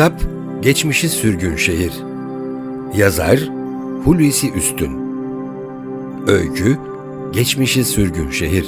Kitap Geçmişi Sürgün Şehir. Yazar Hulusi Üstün. Öykü Geçmişi Sürgün Şehir.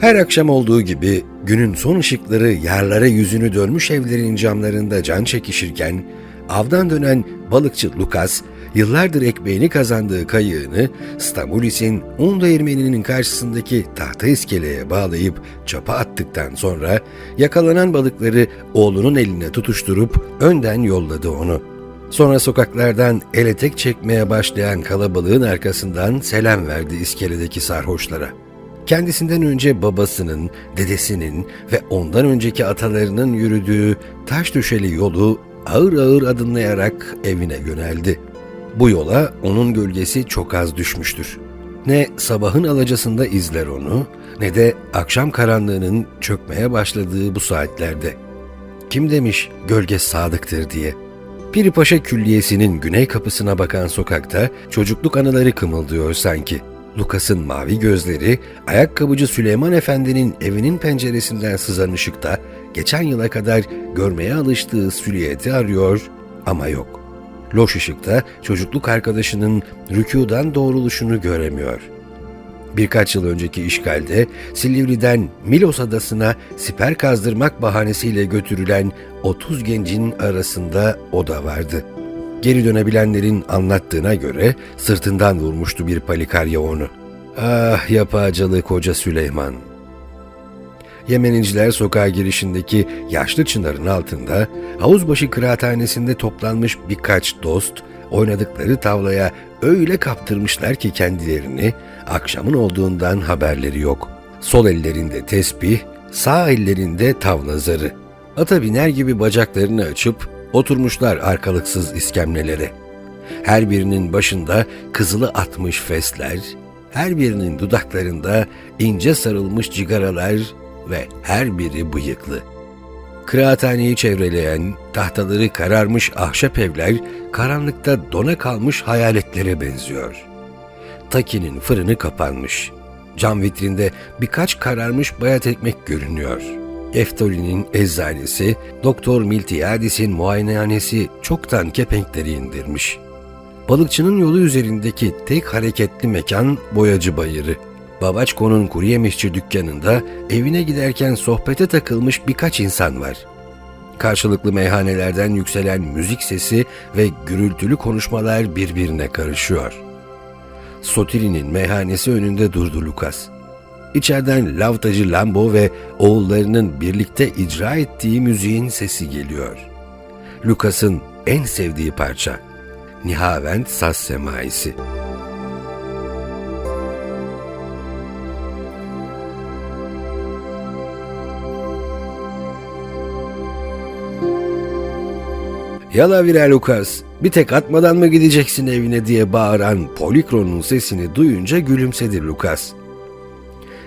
Her akşam olduğu gibi günün son ışıkları yerlere yüzünü dönmüş evlerin camlarında can çekişirken avdan dönen balıkçı Lucas yıllardır ekmeğini kazandığı kayığını Stamulis'in un değirmeninin karşısındaki tahta iskeleye bağlayıp çapa attıktan sonra yakalanan balıkları oğlunun eline tutuşturup önden yolladı onu. Sonra sokaklardan ele tek çekmeye başlayan kalabalığın arkasından selam verdi iskeledeki sarhoşlara. Kendisinden önce babasının, dedesinin ve ondan önceki atalarının yürüdüğü taş düşeli yolu ağır ağır adımlayarak evine yöneldi. Bu yola onun gölgesi çok az düşmüştür. Ne sabahın alacasında izler onu, ne de akşam karanlığının çökmeye başladığı bu saatlerde. Kim demiş gölge sadıktır diye. Piripaşa Külliyesi'nin güney kapısına bakan sokakta çocukluk anıları kımıldıyor sanki. Lukas'ın mavi gözleri, ayakkabıcı Süleyman Efendi'nin evinin penceresinden sızan ışıkta geçen yıla kadar görmeye alıştığı süliyeti arıyor ama yok. Loş ışıkta çocukluk arkadaşının rükudan doğruluşunu göremiyor. Birkaç yıl önceki işgalde Silivri'den Milos adasına siper kazdırmak bahanesiyle götürülen 30 gencin arasında o da vardı. Geri dönebilenlerin anlattığına göre sırtından vurmuştu bir palikarya onu. Ah yapağacalı koca Süleyman. Yemeninciler sokağa girişindeki yaşlı çınarın altında havuzbaşı kıraathanesinde toplanmış birkaç dost oynadıkları tavlaya öyle kaptırmışlar ki kendilerini akşamın olduğundan haberleri yok. Sol ellerinde tesbih, sağ ellerinde tavla zarı. Ata biner gibi bacaklarını açıp oturmuşlar arkalıksız iskemlelere. Her birinin başında kızılı atmış fesler, her birinin dudaklarında ince sarılmış cigaralar ve her biri bıyıklı. Kıraathaneyi çevreleyen, tahtaları kararmış ahşap evler karanlıkta dona kalmış hayaletlere benziyor. Taki'nin fırını kapanmış. Cam vitrinde birkaç kararmış bayat ekmek görünüyor. Eftoli'nin eczanesi, Doktor Miltiadis'in muayenehanesi çoktan kepenkleri indirmiş. Balıkçının yolu üzerindeki tek hareketli mekan boyacı bayırı. Babaçko'nun kuru yemişçi dükkanında evine giderken sohbete takılmış birkaç insan var. Karşılıklı meyhanelerden yükselen müzik sesi ve gürültülü konuşmalar birbirine karışıyor. Sotiri'nin meyhanesi önünde durdu Lucas. İçeriden lavtacı Lambo ve oğullarının birlikte icra ettiği müziğin sesi geliyor. Lucas'ın en sevdiği parça. Nihavent Saz Semaisi. Yala vire Lucas, bir tek atmadan mı gideceksin evine diye bağıran Polikron'un sesini duyunca gülümsedi Lucas.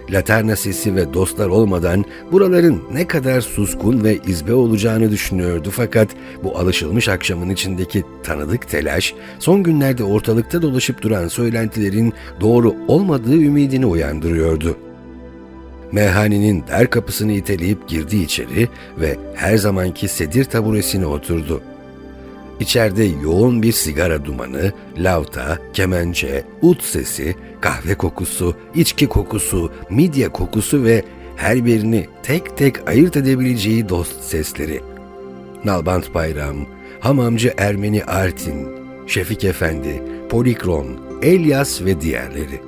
Laterna sesi ve dostlar olmadan buraların ne kadar suskun ve izbe olacağını düşünüyordu fakat bu alışılmış akşamın içindeki tanıdık telaş son günlerde ortalıkta dolaşıp duran söylentilerin doğru olmadığı ümidini uyandırıyordu. Meyhanenin der kapısını iteleyip girdi içeri ve her zamanki sedir taburesine oturdu. İçeride yoğun bir sigara dumanı, lavta, kemençe, ut sesi, kahve kokusu, içki kokusu, midye kokusu ve her birini tek tek ayırt edebileceği dost sesleri. Nalbant Bayram, Hamamcı Ermeni Artin, Şefik Efendi, Polikron, Elias ve diğerleri.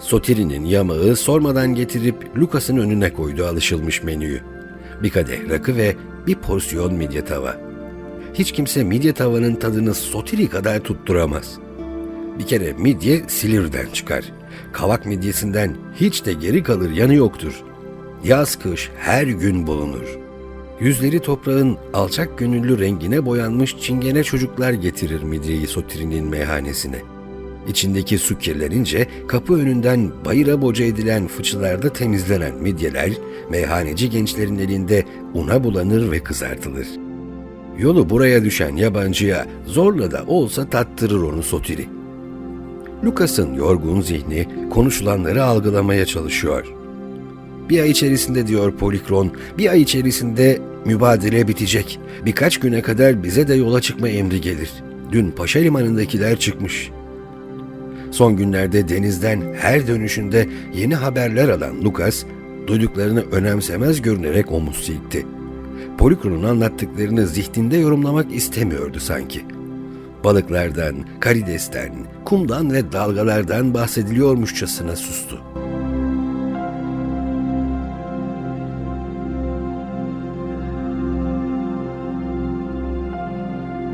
Sotiri'nin yamağı sormadan getirip Lukas'ın önüne koydu alışılmış menüyü. Bir kadeh rakı ve bir porsiyon midye tava hiç kimse midye tavanın tadını sotiri kadar tutturamaz. Bir kere midye Silivri'den çıkar. Kavak midyesinden hiç de geri kalır yanı yoktur. Yaz kış her gün bulunur. Yüzleri toprağın alçak gönüllü rengine boyanmış çingene çocuklar getirir midyeyi sotirinin meyhanesine. İçindeki su kirlenince kapı önünden bayıra boca edilen fıçılarda temizlenen midyeler meyhaneci gençlerin elinde una bulanır ve kızartılır.'' Yolu buraya düşen yabancıya zorla da olsa tattırır onu sotiri. Lucas'ın yorgun zihni konuşulanları algılamaya çalışıyor. Bir ay içerisinde diyor Polikron, bir ay içerisinde mübadele bitecek. Birkaç güne kadar bize de yola çıkma emri gelir. Dün Paşa Limanı'ndakiler çıkmış. Son günlerde denizden her dönüşünde yeni haberler alan Lucas, duyduklarını önemsemez görünerek omuz silkti. Polikron'un anlattıklarını zihninde yorumlamak istemiyordu sanki. Balıklardan, karidesten, kumdan ve dalgalardan bahsediliyormuşçasına sustu.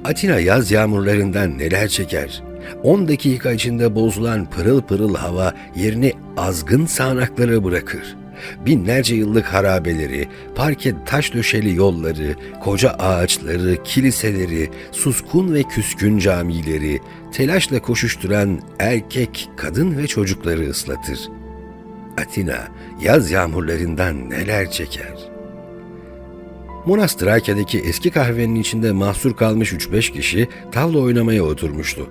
Atina yaz yağmurlarından neler çeker? 10 dakika içinde bozulan pırıl pırıl hava yerini azgın sağanaklara bırakır. Binlerce yıllık harabeleri, parke taş döşeli yolları, koca ağaçları, kiliseleri, suskun ve küskün camileri, telaşla koşuşturan erkek, kadın ve çocukları ıslatır. Atina yaz yağmurlarından neler çeker?'' Trakya'daki eski kahvenin içinde mahsur kalmış 3-5 kişi tavla oynamaya oturmuştu.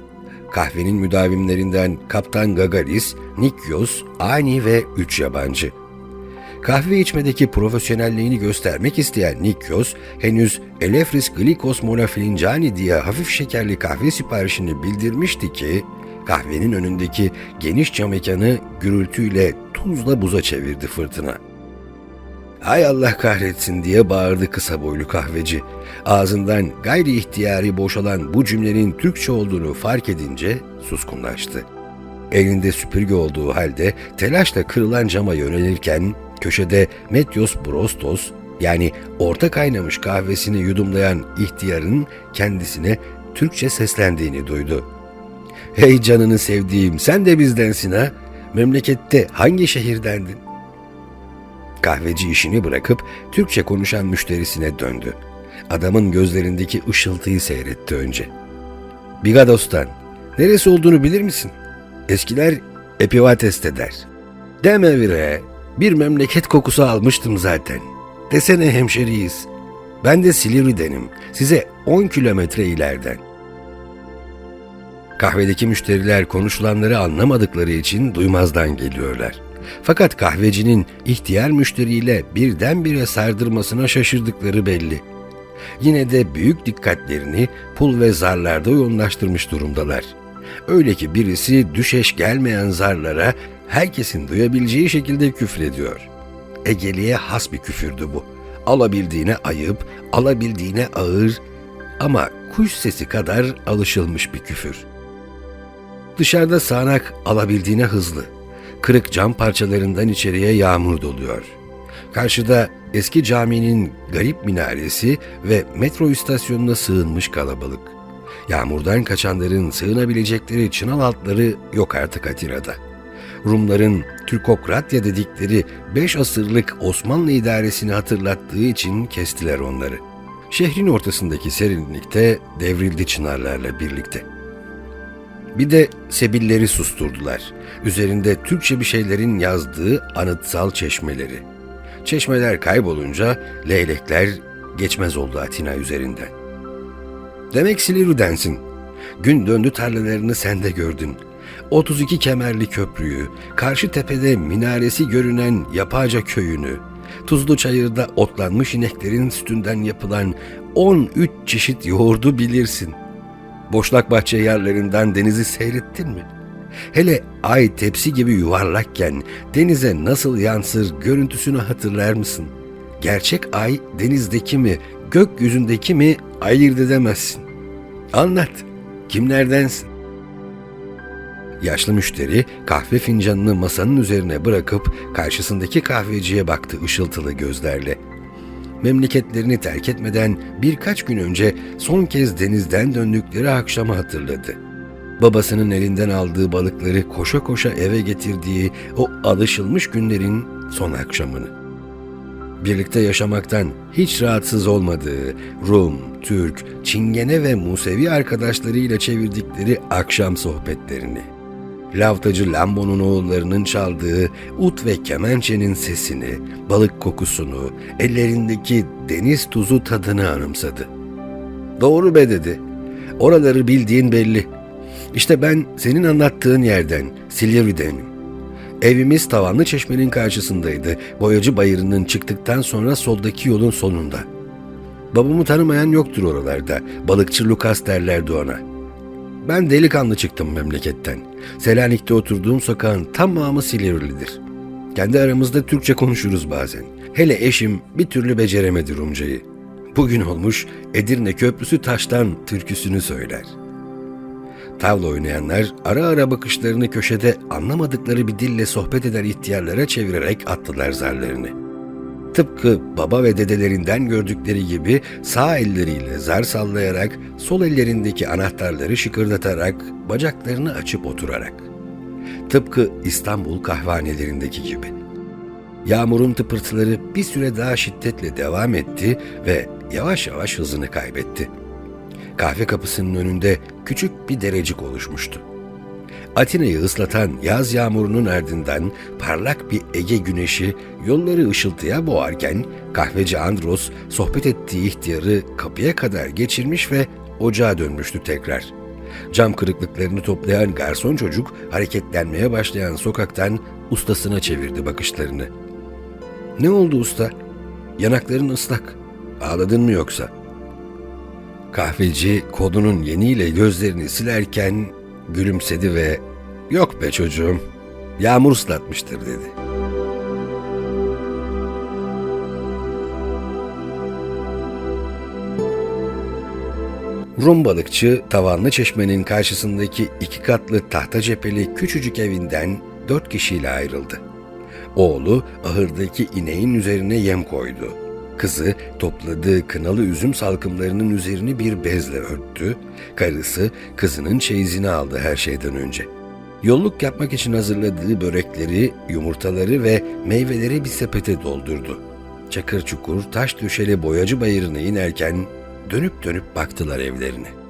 Kahvenin müdavimlerinden Kaptan Gagaris, Nikyos, Ani ve üç yabancı. Kahve içmedeki profesyonelliğini göstermek isteyen Nikyos, henüz Elefris Glikos Monafilincani diye hafif şekerli kahve siparişini bildirmişti ki, kahvenin önündeki geniş cam mekanı gürültüyle tuzla buza çevirdi fırtına.'' Hay Allah kahretsin diye bağırdı kısa boylu kahveci. Ağzından gayri ihtiyari boşalan bu cümlenin Türkçe olduğunu fark edince suskunlaştı. Elinde süpürge olduğu halde telaşla kırılan cama yönelirken köşede Metyos Brostos yani orta kaynamış kahvesini yudumlayan ihtiyarın kendisine Türkçe seslendiğini duydu. Hey canını sevdiğim sen de bizdensin ha? Memlekette hangi şehirdendin? Kahveci işini bırakıp Türkçe konuşan müşterisine döndü. Adamın gözlerindeki ışıltıyı seyretti önce. Bigados'tan. Neresi olduğunu bilir misin? Eskiler Epivates'te der. Deme vire. Bir memleket kokusu almıştım zaten. Desene hemşeriyiz. Ben de Silivri'denim. Size 10 kilometre ileriden. Kahvedeki müşteriler konuşulanları anlamadıkları için duymazdan geliyorlar.'' Fakat kahvecinin ihtiyar müşteriyle birdenbire sardırmasına şaşırdıkları belli. Yine de büyük dikkatlerini pul ve zarlarda yoğunlaştırmış durumdalar. Öyle ki birisi düşeş gelmeyen zarlara herkesin duyabileceği şekilde küfrediyor. Egeli'ye has bir küfürdü bu. Alabildiğine ayıp, alabildiğine ağır ama kuş sesi kadar alışılmış bir küfür. Dışarıda sağanak alabildiğine hızlı, kırık cam parçalarından içeriye yağmur doluyor. Karşıda eski caminin garip minaresi ve metro istasyonuna sığınmış kalabalık. Yağmurdan kaçanların sığınabilecekleri çınav altları yok artık Atina'da. Rumların Türkokratya dedikleri beş asırlık Osmanlı idaresini hatırlattığı için kestiler onları. Şehrin ortasındaki serinlikte devrildi çınarlarla birlikte.'' Bir de sebilleri susturdular. Üzerinde Türkçe bir şeylerin yazdığı anıtsal çeşmeleri. Çeşmeler kaybolunca leylekler geçmez oldu Atina üzerinden. Demek Silivri'densin. Gün döndü tarlalarını sen de gördün. 32 kemerli köprüyü, karşı tepede minaresi görünen Yapaca köyünü, Tuzlu Çayır'da otlanmış ineklerin sütünden yapılan 13 çeşit yoğurdu bilirsin. Boşnak bahçe yerlerinden denizi seyrettin mi? Hele ay tepsi gibi yuvarlakken denize nasıl yansır görüntüsünü hatırlar mısın? Gerçek ay denizdeki mi, gökyüzündeki mi ayırt edemezsin. Anlat, kimlerdensin? Yaşlı müşteri kahve fincanını masanın üzerine bırakıp karşısındaki kahveciye baktı ışıltılı gözlerle memleketlerini terk etmeden birkaç gün önce son kez denizden döndükleri akşamı hatırladı. Babasının elinden aldığı balıkları koşa koşa eve getirdiği o alışılmış günlerin son akşamını. Birlikte yaşamaktan hiç rahatsız olmadığı Rum, Türk, Çingene ve Musevi arkadaşlarıyla çevirdikleri akşam sohbetlerini lavtacı Lambo'nun oğullarının çaldığı ut ve kemençenin sesini, balık kokusunu, ellerindeki deniz tuzu tadını anımsadı. Doğru be dedi. Oraları bildiğin belli. İşte ben senin anlattığın yerden, Silivri'denim. Evimiz tavanlı çeşmenin karşısındaydı. Boyacı bayırının çıktıktan sonra soldaki yolun sonunda. Babamı tanımayan yoktur oralarda. Balıkçı Lukas derlerdi ona. Ben delikanlı çıktım memleketten. Selanik'te oturduğum sokağın tamamı Silivri'lidir. Kendi aramızda Türkçe konuşuruz bazen. Hele eşim bir türlü beceremedi Rumcayı. Bugün olmuş Edirne Köprüsü taştan türküsünü söyler. Tavla oynayanlar ara ara bakışlarını köşede anlamadıkları bir dille sohbet eden ihtiyarlara çevirerek attılar zarlarını. Tıpkı baba ve dedelerinden gördükleri gibi sağ elleriyle zar sallayarak, sol ellerindeki anahtarları şıkırdatarak, bacaklarını açıp oturarak. Tıpkı İstanbul kahvanelerindeki gibi. Yağmurun tıpırtıları bir süre daha şiddetle devam etti ve yavaş yavaş hızını kaybetti. Kahve kapısının önünde küçük bir derecik oluşmuştu. Atina'yı ıslatan yaz yağmurunun ardından parlak bir Ege güneşi yolları ışıltıya boğarken kahveci Andros sohbet ettiği ihtiyarı kapıya kadar geçirmiş ve ocağa dönmüştü tekrar. Cam kırıklıklarını toplayan garson çocuk hareketlenmeye başlayan sokaktan ustasına çevirdi bakışlarını. Ne oldu usta? Yanakların ıslak. Ağladın mı yoksa? Kahveci kodunun yeniyle gözlerini silerken gülümsedi ve ''Yok be çocuğum, yağmur ıslatmıştır.'' dedi. Rum balıkçı tavanlı çeşmenin karşısındaki iki katlı tahta cepheli küçücük evinden dört kişiyle ayrıldı. Oğlu ahırdaki ineğin üzerine yem koydu. Kızı topladığı kınalı üzüm salkımlarının üzerini bir bezle örttü. Karısı kızının çeyizini aldı her şeyden önce. Yolluk yapmak için hazırladığı börekleri, yumurtaları ve meyveleri bir sepete doldurdu. Çakır çukur taş döşeli boyacı bayırına inerken dönüp dönüp baktılar evlerine.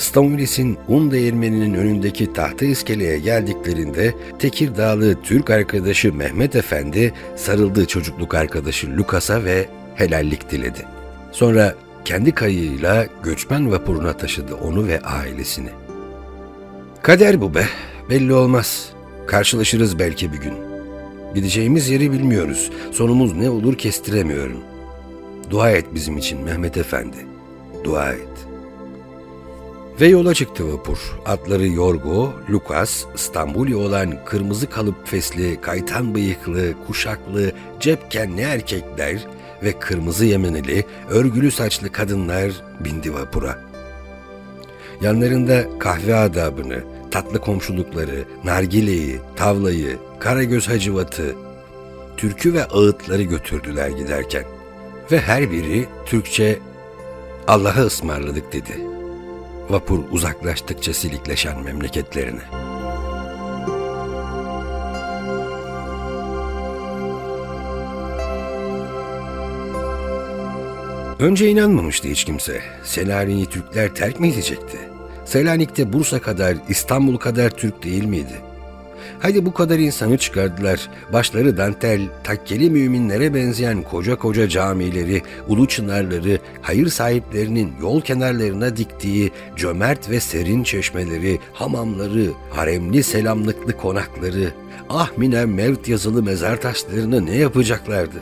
Stamoulis'in un değirmeninin önündeki tahta iskeleye geldiklerinde Tekirdağlı Türk arkadaşı Mehmet Efendi sarıldığı çocukluk arkadaşı Lukas'a ve helallik diledi. Sonra kendi kayığıyla göçmen vapuruna taşıdı onu ve ailesini. Kader bu be, belli olmaz. Karşılaşırız belki bir gün. Gideceğimiz yeri bilmiyoruz. Sonumuz ne olur kestiremiyorum. Dua et bizim için Mehmet Efendi. Dua et. Ve yola çıktı vapur. Atları Yorgo, Lukas, İstanbul'u olan kırmızı kalıp fesli, kaytan bıyıklı, kuşaklı, cepkenli erkekler ve kırmızı yemenili, örgülü saçlı kadınlar bindi vapura. Yanlarında kahve adabını, tatlı komşulukları, nargileyi, tavlayı, karagöz hacivatı, türkü ve ağıtları götürdüler giderken. Ve her biri Türkçe Allah'a ısmarladık dedi. Vapur uzaklaştıkça silikleşen memleketlerine. Önce inanmamıştı hiç kimse. Selanik'i Türkler terk mi edecekti? Selanik'te Bursa kadar, İstanbul kadar Türk değil miydi? Hadi bu kadar insanı çıkardılar. Başları dantel, takkeli müminlere benzeyen koca koca camileri, ulu çınarları, hayır sahiplerinin yol kenarlarına diktiği cömert ve serin çeşmeleri, hamamları, haremli selamlıklı konakları, ah mine mevt yazılı mezar taşlarını ne yapacaklardı?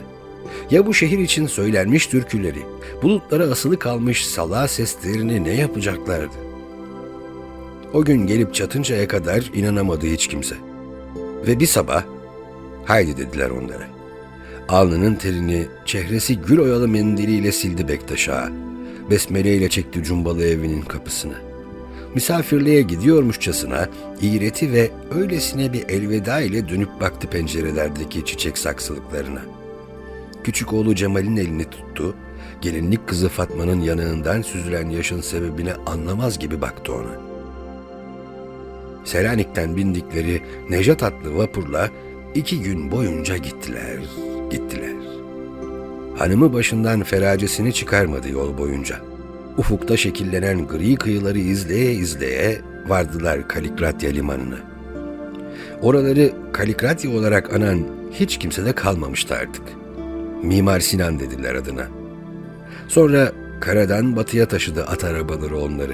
Ya bu şehir için söylenmiş türküleri, bulutlara asılı kalmış sala seslerini ne yapacaklardı? O gün gelip çatıncaya kadar inanamadı hiç kimse. Ve bir sabah, haydi dediler onlara. Alnının terini, çehresi gül oyalı mendiliyle sildi Bektaş Ağa. Besmele ile çekti cumbalı evinin kapısını. Misafirliğe gidiyormuşçasına iğreti ve öylesine bir elveda ile dönüp baktı pencerelerdeki çiçek saksılıklarına. Küçük oğlu Cemal'in elini tuttu, gelinlik kızı Fatma'nın yanığından süzülen yaşın sebebini anlamaz gibi baktı ona.'' Selanik'ten bindikleri Nejat adlı vapurla iki gün boyunca gittiler, gittiler. Hanımı başından feracesini çıkarmadı yol boyunca. Ufukta şekillenen gri kıyıları izleye izleye vardılar Kalikratya limanına. Oraları Kalikratya olarak anan hiç kimse de kalmamıştı artık. Mimar Sinan dediler adına. Sonra karadan batıya taşıdı at arabaları onları.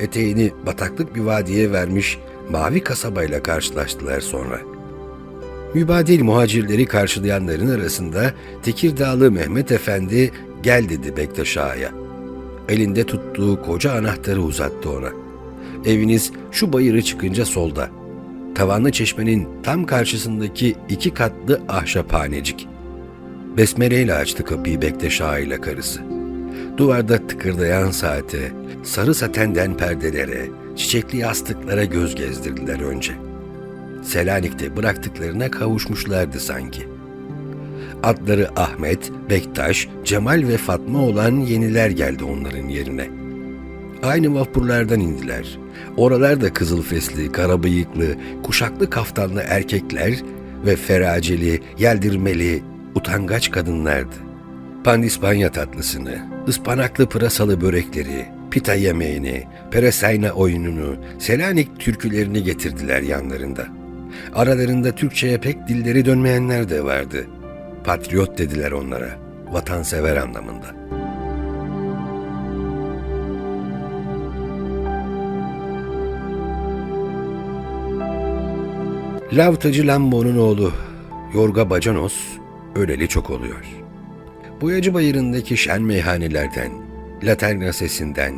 eteğini bataklık bir vadiye vermiş mavi kasabayla karşılaştılar sonra. Mübadil muhacirleri karşılayanların arasında Tekirdağlı Mehmet Efendi gel dedi Bektaş Ağa'ya. Elinde tuttuğu koca anahtarı uzattı ona. Eviniz şu bayırı çıkınca solda. Tavanlı çeşmenin tam karşısındaki iki katlı ahşaphanecik. Besmele ile açtı kapıyı Bektaş Ağa ile karısı. Duvarda tıkırdayan saate, sarı satenden perdelere, çiçekli yastıklara göz gezdirdiler önce. Selanik'te bıraktıklarına kavuşmuşlardı sanki. Adları Ahmet, Bektaş, Cemal ve Fatma olan yeniler geldi onların yerine. Aynı vapurlardan indiler. Oralarda kızıl fesli, kara bıyıklı, kuşaklı kaftanlı erkekler ve feraceli, yeldirmeli, utangaç kadınlardı. Pandispanya tatlısını, ıspanaklı pırasalı börekleri, pita yemeğini, peresayna oyununu, Selanik türkülerini getirdiler yanlarında. Aralarında Türkçe'ye pek dilleri dönmeyenler de vardı. Patriot dediler onlara, vatansever anlamında. Lavtacı Lambo'nun oğlu Yorga Bacanos öleli çok oluyor. Boyacı Bayırı'ndaki şen meyhanelerden, Laterna sesinden,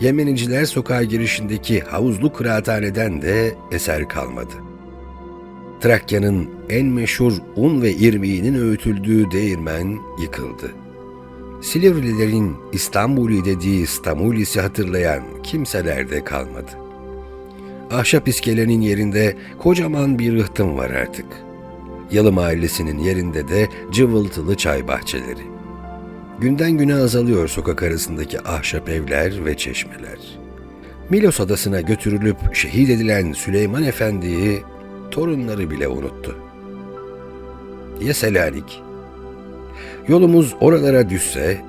Yemeniciler sokağı girişindeki havuzlu kıraathaneden de eser kalmadı. Trakya'nın en meşhur un ve irmiğinin öğütüldüğü değirmen yıkıldı. Silivrilerin İstanbul'i dediği İstanbulis'i hatırlayan kimseler de kalmadı. Ahşap iskelenin yerinde kocaman bir rıhtım var artık. Yalı mahallesinin yerinde de cıvıltılı çay bahçeleri. Günden güne azalıyor sokak arasındaki ahşap evler ve çeşmeler. Milos adasına götürülüp şehit edilen Süleyman Efendi'yi torunları bile unuttu. Ya Selanik? Yolumuz oralara düşse,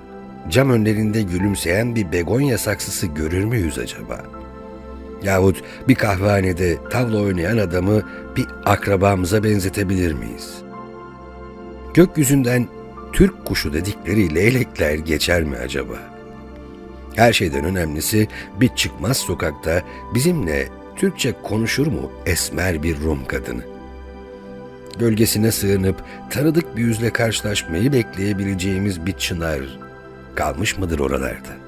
cam önlerinde gülümseyen bir begonya saksısı görür müyüz acaba? Yahut bir kahvehanede tavla oynayan adamı bir akrabamıza benzetebilir miyiz? Gökyüzünden Türk kuşu dedikleri leylekler geçer mi acaba? Her şeyden önemlisi bir çıkmaz sokakta bizimle Türkçe konuşur mu esmer bir Rum kadını? Gölgesine sığınıp tanıdık bir yüzle karşılaşmayı bekleyebileceğimiz bir çınar kalmış mıdır oralarda?